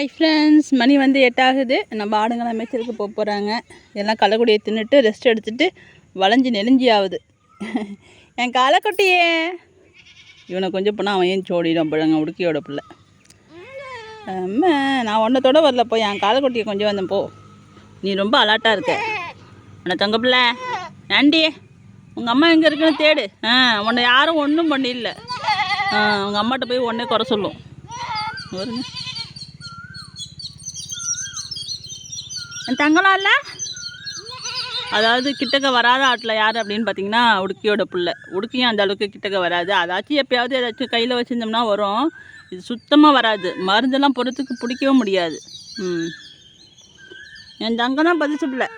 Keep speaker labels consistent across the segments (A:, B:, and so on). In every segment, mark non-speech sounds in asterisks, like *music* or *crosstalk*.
A: Hi friends மணி வந்து எட்டாகுது. நம்ம ஆடுங்களாம் மேய்ச்சலுக்கு போக போகிறாங்க எல்லாம் களைக்குடியை தின்னுட்டு ரெஸ்ட் எடுத்துட்டு வளைஞ்சு நெலிஞ்சி ஆகுது என் காலக்குட்டியே. இவனை கொஞ்சம் போனால் அவன் ஏன் சோடிடும் பிள்ளைங்க உடுக்கியோட பிள்ளை. அம்மா நான் ஒன்றத்தோட வரல. போய் என் காலக்குட்டியை கொஞ்சம் வந்தேன் போ. நீ ரொம்ப அலாட்டாக இருக்க. உன்னை தங்க பிள்ளை. ஆண்டி உங்கள் அம்மா எங்கே இருக்குன்னு தேடு. ஆ உன்னை யாரும் ஒன்றும் பண்ணிடல ஆ உங்கள் அம்மாட்ட போய் உடனே குறை சொல்லும். வருங்க என் தங்கலாம் இல்லை? அதாவது கிட்டக்க வராத ஆட்டில் யார் அப்படின்னு பார்த்தீங்கன்னா உடுக்கியோட புள்ள. உடுக்கியும் அந்த அளவுக்கு கிட்டக்க வராது. அதாச்சும் எப்பயாவது ஏதாச்சும் கையில் வச்சுருந்தோம்னா வரும். இது சுத்தமாக வராது. மருந்தெல்லாம் பொறுத்துக்கு பிடிக்கவும் முடியாது. ம். என் தங்கம் தான் பதிச்சு பிள்ளை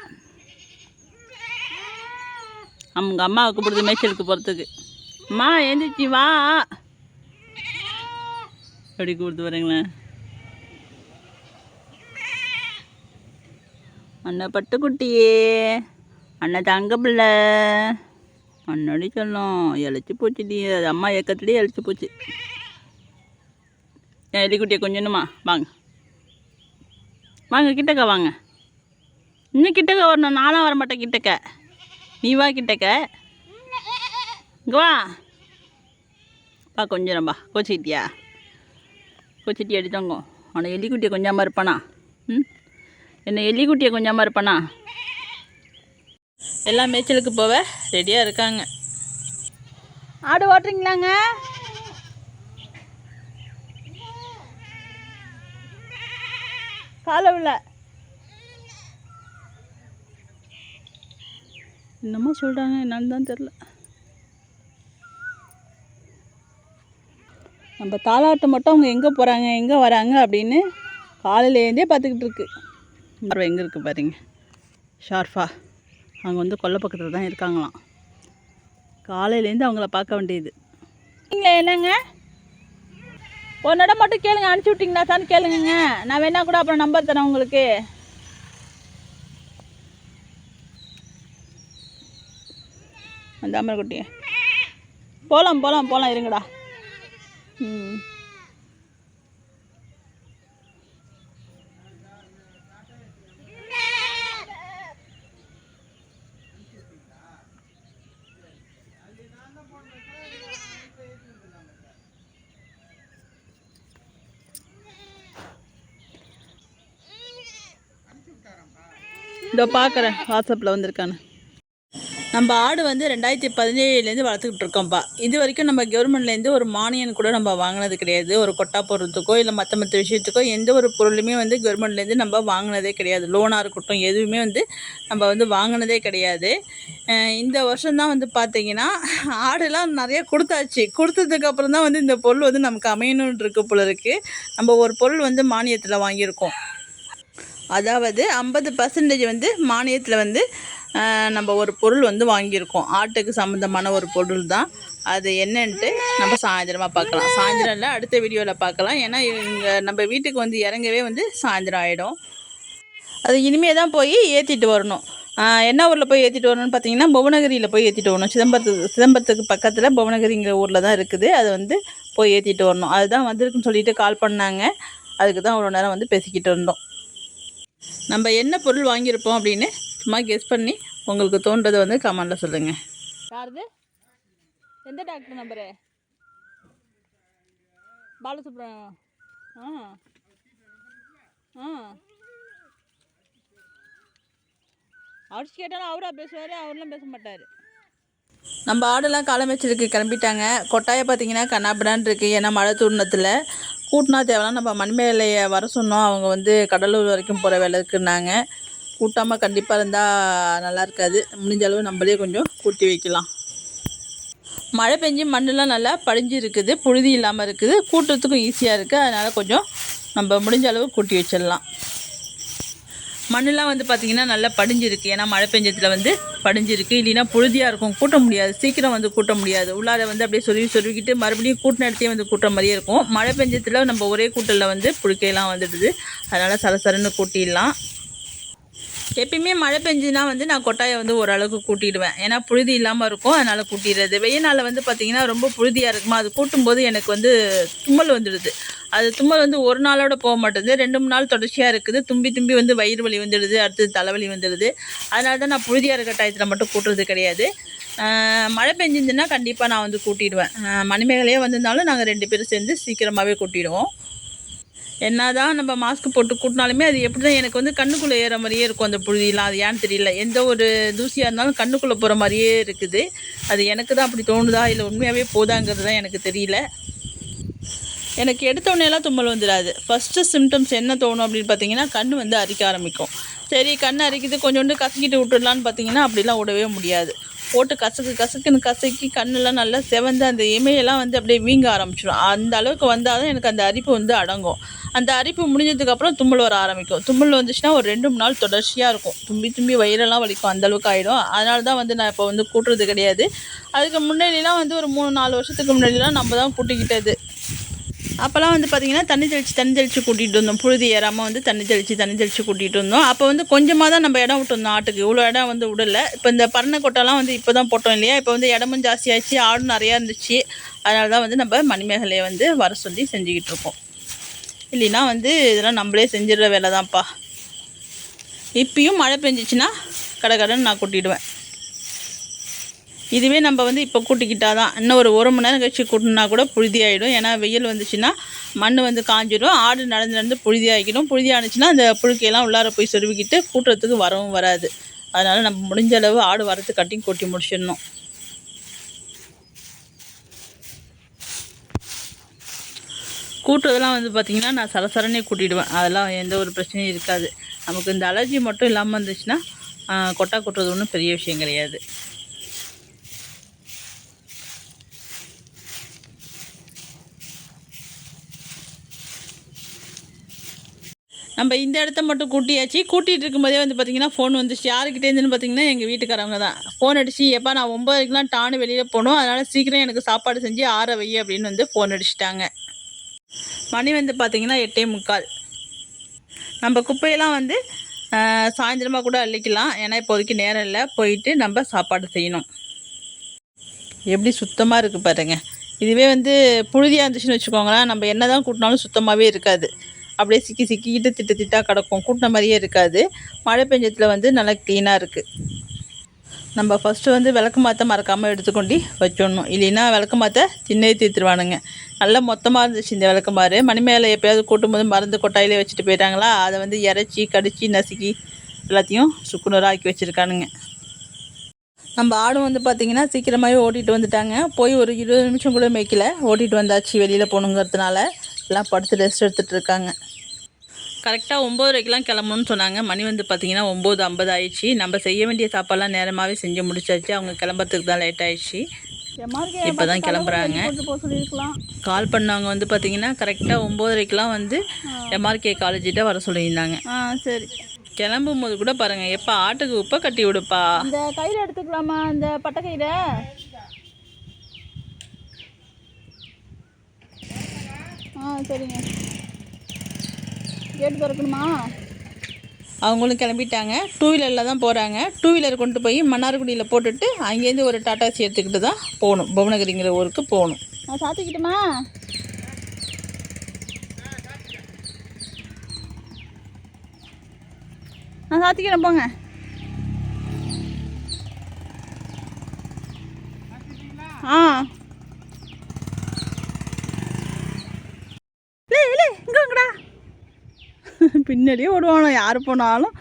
A: அவங்க அம்மாவுக்கு பிடிச்ச மேய்ச்சலுக்கு போகிறதுக்கு அம்மா எழுந்திரிச்சி வா. எப்படி கொடுத்து வரீங்களேன் அண்ணன் பட்டுக்குட்டியே அண்ணன் தங்க பிள்ளை. அண்ணடி சொல்லும் இழைச்சி நீ. அது அம்மா இயக்கத்துலேயே இழைச்சி போச்சு. என் எலிக்குட்டியை கொஞ்சணுமா வாங்க. வாங்க கிட்டக்க வாங்க. இன்னும் கிட்டக்க வரணும். நானும் வரமாட்டேன் கிட்டக்க. நீ வா கிட்டக்க. இங்கே வா. பா கொஞ்சம்பா கோச்சிக்கிட்டியா? கோச்சிட்டி அடித்தாங்க. அவனை எலிக்குட்டியை கொஞ்சாமல் இருப்பானா? ம்? என்ன எலிக்குட்டியை கொஞ்சமாக இருப்பானா? எல்லாம் மேய்ச்சலுக்கு போவ ரெடியாக இருக்காங்க. ஆடு ஓட்டுறீங்களாங்க? காலவில் என்னமோ சொல்கிறாங்க என்னன்னு தான் தெரில நம்ம தாளாட்டை மட்டும் அவங்க எங்கே போகிறாங்க எங்கே வராங்க அப்படின்னு காலையிலேருந்தே பார்த்துக்கிட்டு இருக்கு. பார்வை எங்கே இருக்குது பாருங்க. ஷார்ஃபா அவங்க வந்து கொல்லை பக்கத்தில் தான் இருக்காங்களாம். காலையிலேருந்து அவங்கள பார்க்க வேண்டியது. நீங்களே என்னங்க? ஒரு மட்டும் கேளுங்க அனுப்பிச்சி விட்டிங்களா தான் கேளுங்கங்க. நான் வேணா கூட அப்புறம் நம்பர் தரேன் உங்களுக்கு. அந்த அமரக்குட்டியை போகலாம் போகலாம் போகலாம் இருங்கடா. ம். இதோ பார்க்குறேன் வாட்ஸ்அப்பில் வந்திருக்கான்னு நம்ம ஆடு வந்து ரெண்டாயிரத்தி பதினேழுலேருந்து வளர்த்துக்கிட்டு இருக்கோம்ப்பா. இது வரைக்கும் நம்ம கவர்மெண்ட்லேருந்து ஒரு மானியம் கூட நம்ம வாங்கினது கிடையாது. ஒரு கொட்டா போடுறதுக்கோ இல்லை மற்ற மற்ற விஷயத்துக்கோ எந்த ஒரு பொருளுமே வந்து கவர்மெண்ட்லேருந்து நம்ம வாங்கினதே கிடையாது. லோனாக இருக்கட்டும் எதுவுமே வந்து நம்ம வந்து வாங்கினதே கிடையாது. இந்த வருஷம்தான் வந்து பார்த்தீங்கன்னா ஆடுலாம் நிறைய கொடுத்தாச்சு. கொடுத்ததுக்கு அப்புறம் தான் வந்து இந்த பொருள் வந்து நமக்கு அமையணுன்ட்டு இருக்கு போல இருக்குது நம்ம ஒரு பொருள் வந்து மானியத்தில் வாங்கியிருக்கோம். அதாவது ஐம்பது பர்சன்டேஜ் வந்து மானியத்தில் வந்து நம்ம ஒரு பொருள் வந்து வாங்கியிருக்கோம். ஆட்டுக்கு சம்மந்தமான ஒரு பொருள் தான். அது என்னன்ட்டு நம்ம சாயந்தரமாக பார்க்கலாம். சாயந்தரம் இல்லை அடுத்த வீடியோவில் பார்க்கலாம். ஏன்னா இவங்க நம்ம வீட்டுக்கு வந்து இறங்கவே வந்து சாயந்தரம் ஆகிடும் அது இனிமே தான் போய் ஏற்றிட்டு வரணும். என்ன ஊரில் போய் ஏற்றிட்டு வரணும்னு பார்த்தீங்கன்னா புவனகிரியில் போய் ஏற்றிட்டு வரணும். சிதம்பரத்துக்கு சிதம்பரத்துக்கு பக்கத்தில் புவனகிரிங்கிற ஊரில் தான் இருக்குது. அது வந்து போய் ஏற்றிட்டு வரணும். அதுதான் வந்திருக்குன்னு சொல்லிட்டு கால் பண்ணாங்க. அதுக்கு தான் அவ்வளோ நேரம் வந்து பேசிக்கிட்டு இருந்தோம். நம்ம என்ன பொருள் வாங்கியிருப்போம் அப்படின்னு சும்மா கெஸ் பண்ணி உங்களுக்கு தோன்றதை வந்து கமெண்டில் சொல்லுங்கள் யாருது? எந்த டாக்டர் நம்பரு பாலசுப்ரமணியம். ஆ. ஆ. அவர் கேட்டாலும் அவராக பேசுவார் அவரெலாம் பேச மாட்டார். நம்ம ஆடெல்லாம் காலமேச்சலுக்கு கிளம்பிட்டாங்க. கொட்டாயை பார்த்தீங்கன்னா கண்ணாபிடான் இருக்குது ஏன்னா மழை தூர்ணத்தில் கூட்டினா தேவைலாம். நம்ம மண்மேலையை வர சொன்னோம். அவங்க வந்து கடலூர் வரைக்கும் போகிற வேலை இருக்குன்னாங்க கூட்டாமல் கண்டிப்பாக இருந்தால் நல்லா இருக்காது. முடிஞ்ச அளவு நம்மளே கொஞ்சம் கூட்டி வைக்கலாம். மழை பெஞ்சு மண்ணெல்லாம் நல்லா படிஞ்சு இருக்குது. புழுதி இல்லாமல் இருக்குது. கூட்டுறதுக்கும் ஈஸியாக இருக்குது அதனால் கொஞ்சம் நம்ம முடிஞ்ச அளவு கூட்டி வச்சிடலாம். மண்ணெலாம் வந்து பார்த்திங்கன்னா நல்லா படிஞ்சிருக்கு. ஏன்னா மழை பெஞ்சத்தில் வந்து படிஞ்சிருக்கு. இல்லைன்னா புழுதியாக இருக்கும். கூட்ட முடியாது. சீக்கிரம் வந்து கூட்ட முடியாது. உள்ளார வந்து அப்படியே சொருவி சொருவிக்கிட்டு மறுபடியும் கூட்டின இடத்தையே வந்து கூட்டுற மாதிரியே இருக்கும். மழை பெஞ்சத்தில் நம்ம ஒரே கூட்டலில் வந்து புழுக்கையெல்லாம் வந்துடுது. அதனால் சரசரன்னு கூட்டிடலாம். எப்பயுமே மழை பெஞ்சுன்னா வந்து நான் கொட்டாயை வந்து ஓரளவுக்கு கூட்டிடுவேன். ஏன்னா புழுதி இல்லாமல் இருக்கும் அதனால் கூட்டிடுறது. வெயில் நாளில் வந்து பார்த்திங்கன்னா ரொம்ப புழுதியாக இருக்குமா அது கூட்டும்போது எனக்கு வந்து தும்மல் வந்துடுது. அது தும்மல் வந்து ஒரு நாளோட போக மாட்டேங்குது. ரெண்டு மூணு நாள் தொடர்ச்சியாக இருக்குது. தும்பி தும்பி வந்து வயிறு வலி வந்துடுது அடுத்தது தலைவலி வந்துடுது. அதனால தான் நான் புழுதியாக இருக்க டயத்தில் மட்டும் கூட்டுறது கிடையாது. மழை பெஞ்சிருந்துன்னா கண்டிப்பாக நான் வந்து கூட்டிடுவேன். மணிமேகலையே வந்திருந்தாலும் நாங்கள் ரெண்டு பேரும் சேர்ந்து சீக்கிரமாகவே கூட்டிடுவோம். என்ன தான் நம்ம மாஸ்க் போட்டு கூட்டினாலுமே அது எப்படி தான் எனக்கு வந்து கண்ணுக்குள்ளே ஏற மாதிரியே இருக்கும் அந்த புழுதியெலாம் அது ஏன்னு தெரியல. எந்த ஒரு தூசியாக இருந்தாலும் கண்ணுக்குள்ளே போகிற மாதிரியே இருக்குது. அது எனக்கு தான் அப்படி தோணுதா இல்லை உண்மையாகவே போதாங்கிறது தான் எனக்கு தெரியல. எனக்கு எடுத்தோடனேலாம் தும்மல் வந்துடாது ஃபஸ்ட்டு சிம்டம்ஸ் என்ன தோணும் அப்படின்னு பார்த்தீங்கன்னா கண் வந்து அரிக்க ஆரம்பிக்கும். சரி கண் அரிக்குது. கொஞ்சோண்டு கசக்கிட்டு விட்டுடலான்னு பார்த்தீங்கன்னா அப்படிலாம் விடவே முடியாது. போட்டு கசக்கு கசக்குன்னு கசக்கி கண்ணெல்லாம் நல்லா செவந்து அந்த இமையெல்லாம் வந்து அப்படியே வீங்க ஆரம்பிச்சிடும் அந்த அளவுக்கு வந்தால் தான் எனக்கு அந்த அரிப்பு வந்து அடங்கும். அந்த அரிப்பு முடிஞ்சதுக்கப்புறம் தும்மல் வர ஆரம்பிக்கும். தும்மல் வந்துச்சுன்னா ஒரு ரெண்டு மூணு நாள் தொடர்ச்சியாக இருக்கும். தும்பி தும்பி வயிறெல்லாம் வலிக்கும். அந்த அளவுக்கு ஆகிடும் அதனால தான் வந்து நான் இப்போ வந்து கூட்டுறது கிடையாது. அதுக்கு முன்னாடிலாம் வந்து ஒரு மூணு நாலு வருஷத்துக்கு முன்னாடிலாம் நம்ம தான் கூட்டிக்கிட்டது. அப்போல்லாம் வந்து பார்த்திங்கன்னா தண்ணி தெளித்து தண்ணி தெளித்து கூட்டிகிட்டு இருந்தோம் புழுதி ஏறாமல் வந்து தண்ணி தெளித்து தண்ணி தெளித்து கூட்டிகிட்டு இருந்தோம் அப்போ வந்து கொஞ்சமாக தான் நம்ம இடம் விட்டுருந்தோம் ஆட்டுக்கு. இவ்வளோ இடம் வந்து விடல. இப்போ இந்த பரணை கொட்டைலாம் வந்து இப்போ தான் போட்டோம் இல்லையா? இப்போ வந்து இடமும் ஜாஸ்தியாகிடுச்சு ஆடும் நிறையா இருந்துச்சு. அதனால தான் வந்து நம்ம மணிமேகலையை வந்து வர சொல்லி செஞ்சுக்கிட்டு இருக்கோம். இல்லைன்னா வந்து இதெல்லாம் நம்மளே செஞ்சிடுற வேலை தான்ப்பா. இப்பயும் மழை பெஞ்சிச்சின்னா கடை கடைன்னு நான் கொட்டிடுவேன். இதுவே நம்ம வந்து இப்போ கூட்டிக்கிட்டால் தான் இன்னும் ஒரு ஒரு மணி நேரம் கழிச்சு கூட்டினா கூட புழுதி ஆகிடும் ஏன்னா வெயில் வந்துச்சுன்னா மண் வந்து காஞ்சிடும் ஆடு நடந்து நடந்து புழுதி ஆகிடும் புழுதி ஆனிச்சுன்னா அந்த புழுக்கையெல்லாம் உள்ளார போய் சொருவிக்கிட்டு கூட்டுறதுக்கு வரவும் வராது. அதனால் நம்ம முடிஞ்ச அளவு ஆடு வரத்து கட்டி கொட்டி முடிச்சிடணும். கூட்டுறதெல்லாம் வந்து பார்த்திங்கன்னா நான் சரசரனே கூட்டிடுவேன். அதெல்லாம் எந்த ஒரு பிரச்சனையும் இருக்காது. நமக்கு இந்த அலர்ஜி மட்டும் இல்லாமல் இருந்துச்சுன்னா கொட்டா கொட்டுறது ஒன்றும் பெரிய விஷயம் கிடையாது. நம்ம இந்த இடத்த மட்டும் கூட்டியாச்சு. கூட்டிகிட்டு இருக்கும்போதே வந்து பார்த்திங்கன்னா ஃபோன் வந்துச்சு. யாருக்கிட்டேருந்துன்னு பார்த்தீங்கன்னா எங்கள் வீட்டுக்காரவங்க தான். ஃபோன் அடிச்சு எப்போ நான் ஒம்பதுக்குலாம் டானு வெளியில் போகணும் அதனால் சீக்கிரம் எனக்கு சாப்பாடு செஞ்சு ஆற வை அப்படின்னு வந்து ஃபோன் அடிச்சிட்டாங்க. மணி வந்து பார்த்திங்கன்னா எட்டே முக்கால். நம்ம குப்பையெல்லாம் வந்து சாயந்தரமாக கூட அள்ளிக்கலாம். ஏன்னா இப்போதைக்கு நேரம் இல்லை. போயிட்டு நம்ம சாப்பாடு செய்யணும். எப்படி சுத்தமாக இருக்குது பாருங்க. இதுவே வந்து புழுதியாக இருந்துச்சுன்னு வச்சுக்கோங்களேன். நம்ம என்ன தான் கூட்டினாலும் சுத்தமாகவே இருக்காது. அப்படியே சிக்கி சிக்கிக்கிட்டு திட்டு திட்டாக கிடக்கும். கூட்டின மாதிரியே இருக்காது. மழை பெஞ்சத்தில் வந்து நல்லா க்ளீனாக இருக்குது நம்ம ஃபஸ்ட்டு வந்து விளக்கு மாற்ற மறக்காமல் எடுத்துக்கொண்டு வச்சிடணும். இல்லைன்னா விளக்கு மாற்ற தின்னே தீர்த்துருவானுங்க. நல்லா மொத்தமாக இருந்துச்சு இந்த விளக்கு மாறு. மணி மேலே எப்போயாவது கூட்டும்போது மருந்து கொட்டாயிலே வச்சுட்டு போயிட்டாங்களா? அதை வந்து இறச்சி கடிச்சு நசுக்கி எல்லாத்தையும் சுக்குநூறாக ஆக்கி வச்சுருக்கானுங்க. நம்ம ஆடும் வந்து பார்த்திங்கன்னா சீக்கிரமாகவே ஓட்டிகிட்டு வந்துட்டாங்க. போய் ஒரு இருபது நிமிஷம் கூட மேய்க்கல. ஓட்டிகிட்டு வந்தாச்சு வெளியில் போகணுங்கிறதுனால. எல்லாம் படுத்து ரெஸ்ட் எடுத்துகிட்டு இருக்காங்க. கரெக்டாக ஒம்போதரைக்கெலாம் கிளம்பணும்னு சொன்னாங்க. மணி வந்து பார்த்திங்கன்னா ஒம்பது ஐம்பது ஆயிடுச்சு. நம்ம செய்ய வேண்டிய சாப்பாடெல்லாம் நேரமாகவே செஞ்சு முடிச்சாச்சு. அவங்க கிளம்புறதுக்கு தான் லேட் ஆயிடுச்சு. இப்போ தான் கிளம்புறாங்க. கால் பண்ணவங்க வந்து பார்த்திங்கன்னா கரெக்டாக ஒம்போதரைக்கெலாம் வந்து எம்ஆர்கே காலேஜிட்ட வர சொல்லியிருந்தாங்க.
B: ஆ சரி.
A: கிளம்பும் போது கூட பாருங்கள் எப்போ ஆட்டுக்கு உப்பை கட்டி விடுப்பா.
B: இந்த கையில் எடுத்துக்கலாமா? இந்த பட்டை கையில் ஆ சரிங்க. கேட்டு திறக்கணுமா?
A: அவங்களும் கிளம்பிட்டாங்க. டூ வீலரில் தான் போகிறாங்க டூ வீலர் கொண்டு போய் மன்னார்குடியில் போட்டுட்டு அங்கேருந்து ஒரு டாட்டாசி எடுத்துக்கிட்டு தான் போகணும். புவனகிரிங்கிற ஊருக்கு போகணும்.
B: நான் சாத்திக்கிட்டுமா? நான் சாத்திக்கிறேன் போங்க. ஆ இல்லை இல்லை இங்கே வாங்கடா *laughs*
A: பின்னாடியே ஓடுவானோ யார் போனாலும்.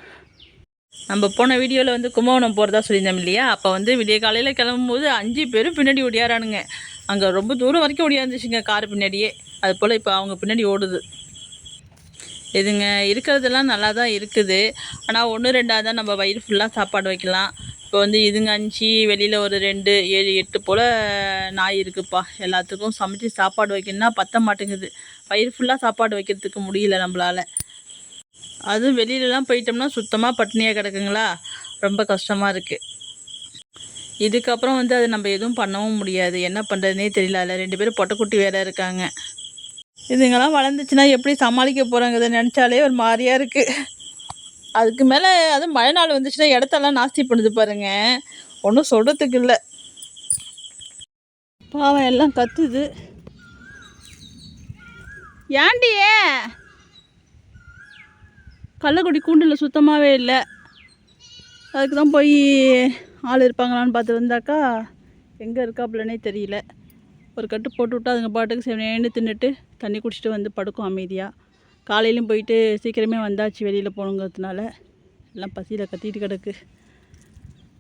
A: நம்ம போன வீடியோவில் வந்து கும்பகோணம் போகிறதா சொல்லியிருந்தோம் இல்லையா? அப்போ வந்து விடிய காலையில் கிளம்பும்போது அஞ்சு பேரும் பின்னாடி ஓடியாரானுங்க. அங்கே ரொம்ப தூரம் வரைக்கும் ஓடியாந்துச்சுங்க கார் பின்னாடியே. அது போல் இப்போ அவங்க பின்னாடி ஓடுது. இதுங்க இருக்கிறதெல்லாம் நல்லா தான் இருக்குது. ஆனால் ஒன்று ரெண்டாக தான் நம்ம வயிறு ஃபுல்லாக சாப்பாடு வைக்கலாம். இப்போ வந்து இதுங்க அஞ்சு வெளியில் ஒரு ரெண்டு ஏழு எட்டு போல் நாய் இருக்குப்பா. எல்லாத்துக்கும் சமைச்சு சாப்பாடு வைக்கணும்னா பத்த மாட்டேங்குது. வயிறு ஃபுல்லாக சாப்பாடு வைக்கிறதுக்கு முடியல நம்மளால். அதுவும் வெளியிலலாம் போயிட்டோம்னா சுத்தமாக பட்டினியாக கிடக்குங்களா? ரொம்ப கஷ்டமாக இருக்குது இதுக்கப்புறம் வந்து அது நம்ம எதுவும் பண்ணவும் முடியாது. என்ன பண்ணுறதுனே தெரியல. அதில் ரெண்டு பேரும் பொட்டைக்குட்டி வேற இருக்காங்க. இதுங்கெல்லாம் வளர்ந்துச்சுன்னா எப்படி சமாளிக்க போகிறாங்கிறத நினச்சாலே ஒரு மாதிரியாக இருக்குது
B: அதுக்கு மேலே அதுவும் மழை நாள் வந்துச்சுன்னா இடத்தெல்லாம் நாஸ்தி பண்ணுது பாருங்கள் ஒன்றும் சொல்கிறதுக்கு இல்லை. பாவம் எல்லாம் கத்துது. ஏண்டியே கள்ளக்குடி கூண்டில் சுத்தமாகவே இல்லை. அதுக்கு தான் போய் ஆள் இருப்பாங்களான்னு பார்த்து வந்தாக்கா எங்கே இருக்காப்புலனே தெரியல. ஒரு கட்டு போட்டு விட்டா அதுங்க பாட்டுக்கு செவனேன்னு தின்னுட்டு தண்ணி குடிச்சிட்டு வந்து படுக்கும் அமைதியாக காலையிலும் போயிட்டு சீக்கிரமே வந்தாச்சு வெளியில் போகணுங்கிறதுனால எல்லாம் பசியில் கத்திட்டு கிடக்கு.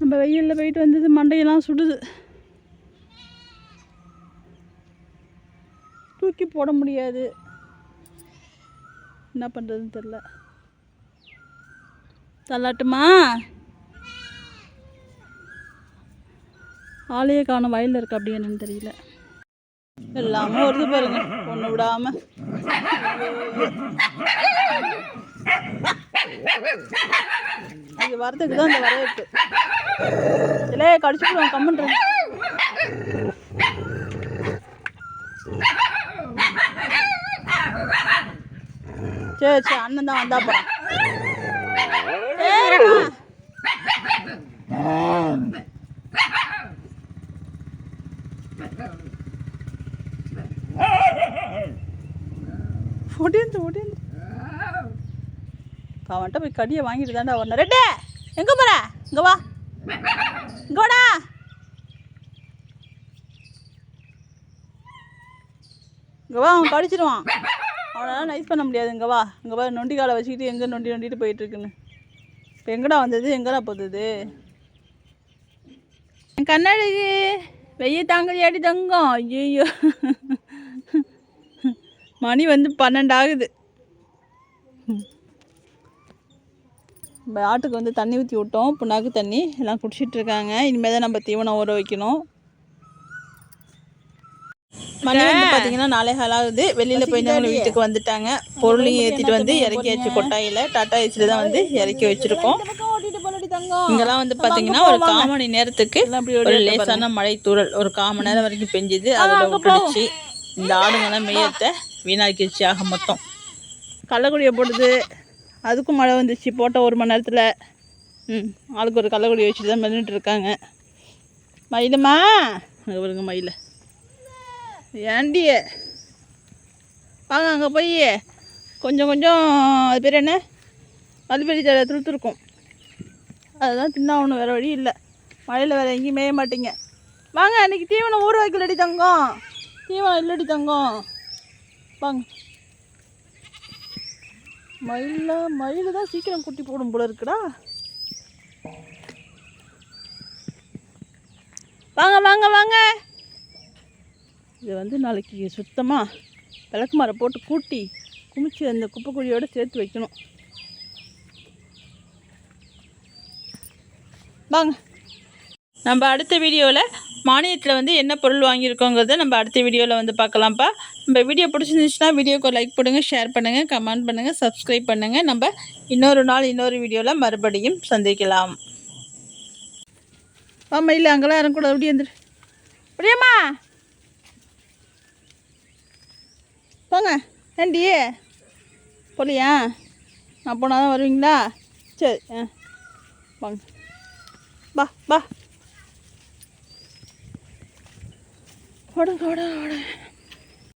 B: நம்ம வெயிலில் போயிட்டு வந்தது மண்டையெல்லாம் சுடுது. தூக்கி போட முடியாது. என்ன பண்ணுறதுன்னு தெரில தள்ளாட்டுமா? ஆளையே காணும் வயலில் இருக்கு அப்படி என்னன்னு தெரியல. எல்லாமே வருது பாருங்க ஒன்று விடாம. இது வரதுக்கு தான் இந்த வரவேற்பு. இல்லையே கடிச்சுக்கிறோம் கம்மன் சரி சரி அண்ணன் தான் வந்தா போகிறான் ஒடிந்து ஒடிந்து அவன்கிட்ட போய் கடியை வாங்கிட்டு தாண்டா வரணும் ரெட்டே எங்கே போற? இங்கே வா. இங்கே வாடா. இங்கே வா அவன் கடிச்சிடுவான். அவனால் நைஸ் பண்ண முடியாது. இங்கே வா. இங்கே வா நொண்டி காலை வச்சுக்கிட்டு எங்கே நொண்டி நொண்டிட்டு போயிட்டுருக்குன்னு எங்கடா வந்தது? எங்கடா போகுது என் கண்ணழகு வெய்ய தாங்கலையாடி தங்கம். ஐயோ மணி வந்து பன்னெண்டு ஆகுது. நம்ம ஆட்டுக்கு வந்து தண்ணி ஊற்றி விட்டோம். புண்ணாக்கு தண்ணி. எல்லாம் குடிச்சிட்ருக்காங்க இனிமேல் தான் நம்ம தீவனம் ஊற வைக்கணும். மணி வந்து பார்த்தீங்கன்னா நாளை ஆகுது வெளியில் போயிருந்தவங்க வீட்டுக்கு வந்துட்டாங்க. பொருளையும் ஏற்றிட்டு வந்து இறக்கியாச்சு கொட்டாயில் டாட்டா ஏசியில் தான் வந்து இறக்கி வச்சுருக்கோம். இங்கெல்லாம் வந்து பார்த்தீங்கன்னா ஒரு கால் மணி நேரத்துக்கு ஒரு லேசான மழை தூறல். ஒரு கால் மணி நேரம் வரைக்கும் பெஞ்சுது. அதில் விட்டுடுச்சு இந்த ஆடுங்கெல்லாம் மேயத்தை வீணாக்கிடுச்சு ஆக மொத்தம். கள்ளக்குடியை போடுது. அதுக்கும் மழை வந்துச்சு. போட்ட ஒரு மணி நேரத்தில். ம் ஆளுக்கு ஒரு கள்ளக்குடி வச்சுட்டு தான் மென்னுட்டு இருக்காங்க. மயிலுமா? பாருங்க மயில. ஏண்டிய வாங்க அங்கே போய் கொஞ்சம் கொஞ்சம் அது பேர் என்ன? மல்பெரி தழை துளுத்துருக்கும். அதுதான் தின்னாகணும் வேறு வழி இல்லை. மழையில் வேறு எங்கேயும் மேய மாட்டீங்க. வாங்க அன்றைக்கி தீவனம் ஊற வைக்கலடி தங்கம். தீவனம் இல்லடி தங்கம். வாங்க. மயில மயில் தான் சீக்கிரம் குட்டி போடும் போல இருக்குடா. வாங்க வாங்க வாங்க. இதை வந்து நாளைக்கு சுத்தமாக விளக்கு மரம் போட்டு கூட்டி குமிச்சு அந்த குப்பைக்குழியோடு சேர்த்து வைக்கணும். வாங்க. நம்ம அடுத்த வீடியோவில் மானியத்தில் வந்து என்ன பொருள் வாங்கியிருக்கோங்கிறத நம்ம அடுத்த வீடியோவில் வந்து பார்க்கலாம்ப்பா. நம்ம வீடியோ பிடிச்சிருந்துச்சுன்னா வீடியோக்கு லைக் பண்ணுங்கள் ஷேர் பண்ணுங்கள் கமெண்ட் பண்ணுங்கள் சப்ஸ்கிரைப் பண்ணுங்கள் நம்ம இன்னொரு நாள் இன்னொரு வீடியோவில் மறுபடியும் சந்திக்கலாம். ஆமாம் இல்லை அங்கெல்லாம் இறங்கக்கூடாது அப்படியே வந்துடு அப்படியேம்மா? போங்க ஏண்டி? போலியா? நான் போனால் தான் வருவீங்களா? சரி ஆ வாங்க. பா பா ஓடுங்க ஓட ஓட